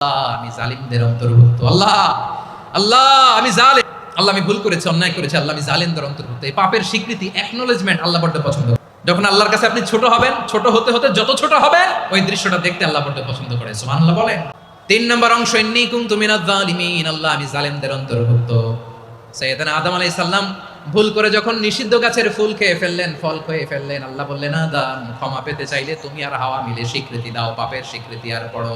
আল্লাহ, আমি জালিমদের অন্তর্ভুক্ত। আল্লাহ আল্লাহ, আমি জালিম। আল্লাহ, আমি ভুল করেছি, অন্যায় করেছি, আল্লাহ, আমি জালিমদের অন্তর্ভুক্ত। এই পাপের স্বীকৃতি একনোলেজমেন্ট আল্লাহ বড্ড পছন্দ যখন আল্লাহর কাছে আপনি ছোট হবেন, ছোট হতে হতে যত ছোট হবেন, ওই দৃশ্যটা দেখতে আল্লাহ বড্ড পছন্দ করে। সুবহানাল্লাহ বলেন। তিন নম্বর অংশ, ইন্নী মিনাজ জালিমিন আল্লাহ, আমি জালিমদের অন্তর্ভুক্ত। আদম সালাম ভুল করে যখন নিষিদ্ধ গাছের ফুল খেয়ে ফেললেন, ফল খেয়ে ফেললেন, আল্লাহ বললেন আদম ক্ষমা পেতে চাইলে তুমি আর হাওয়া মিলে স্বীকৃতি দাও, পাপের স্বীকৃতি আর পড়ো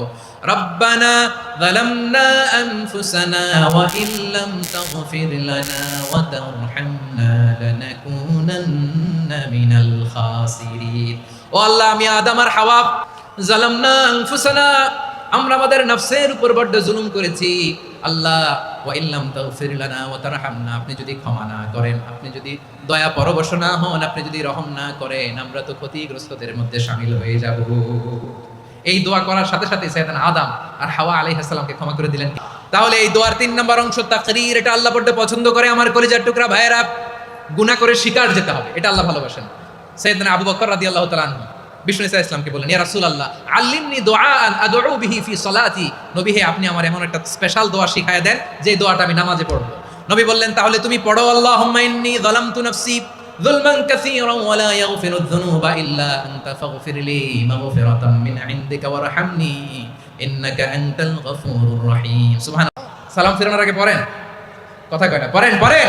রব্বানা যালামনা আনফুসানা ওয়া ইল্লাম তাগফির লানা ওয়া তারহামনা লানাকুনান্না মিনাল খাসিরিন। ও আল্লাহ, আমি আদম আর হাওয়া জালামনা আনফুসানা আমরা আমাদের নফসের উপর বড্ড জুলুম করেছি। আল্লাহ ওয়া ইল্লাম তাগফির লানা ওয়া তারহামনা আপনি যদি ক্ষমা না করেন, আপনি যদি দয়া পরবশ না হন, আপনি যদি রহম না করেন, আমরা তো ক্ষতিগ্রস্তদের মধ্যে শামিল হয়ে যাব। এই দোয়া করার সাথে সাথে সাইয়েদানা আদাম আর হাওয়া আলাইহিস সালামকে ক্ষমা করে দিলেন। তাহলে এই দোয়ার তিন নম্বর অংশ তাকরীর, এটা আল্লাহ বড্ড পছন্দ করে। আমার কলিজার টুকরা ভাইয়েরা, গুনাহ করে শিকার যেতে হবে, এটা আল্লাহ ভালোবাসেন। সাইয়েদনা আবু বকর তাআলা আনহু। বিষ্ণু ইসা ইসলামকে বললেন, ইয়া রাসূলুল্লাহ, আল্লিমনি দুআআন আদউ বিহি ফি সালাতি। নবী হে, আপনি আমার এমন একটা স্পেশাল দোয়া শিখায় দেন যে দোয়াটা আমি নামাজে পড়ব। নবী বললেন, তাহলে তুমি পড়ো, আল্লাহুম্মা ইন্নী যালামতু নাফসি যুলমান কাসীরান ওয়া ইয়াগফিরু যুনুবা ইল্লা আনতা মাগফিরাতাম মিন ইনদিকা ইন্নাকা আনতাল রহিম। সুবহানাল্লাহ। সালাম ফিরানোর আগে পড়েন। কথা কয় না, পড়েন পড়েন।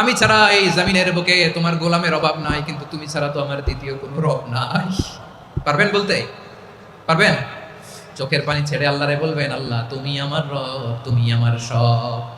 আমি ছাড়া এই জামিনের বুকে তোমার গোলামের অভাব নাই, কিন্তু তুমি ছাড়া তো আমার দ্বিতীয় কোনো রব নাই। পারবেন বলতে? পারবেন? চোখের পানি ছেড়ে আল্লাহরে বলবেন, আল্লাহ, তুমি আমার রব, তুমি আমার সব।